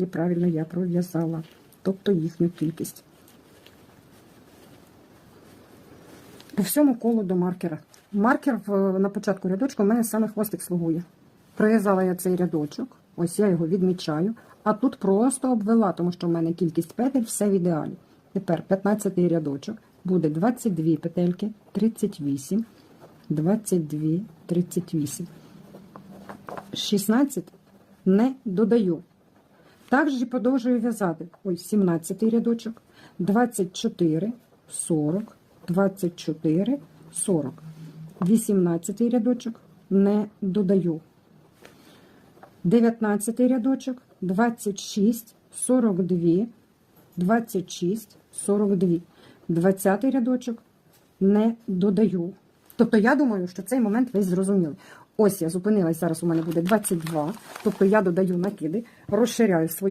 І правильно я пров'язала, тобто їхню кількість. По всьому колу до маркера. Маркер на початку рядочку у мене саме хвостик слугує. Прив'язала я цей рядочок, ось я його відмічаю, а тут просто обвела, тому що в мене кількість петель все в ідеалі. Тепер 15 рядочок буде 22 петельки, 38, 22, 38. 16 не додаю. Також продовжую в'язати. Ось 17 рядочок, 24, 40, 24, 40. 18 рядочок не додаю. 19 рядочок, 26, 42, 26, 42. 20 рядочок не додаю. Тобто я думаю, що цей момент ви зрозуміли. Ось я зупинилась, зараз у мене буде 22, тобто я додаю накиди, розширяю свої.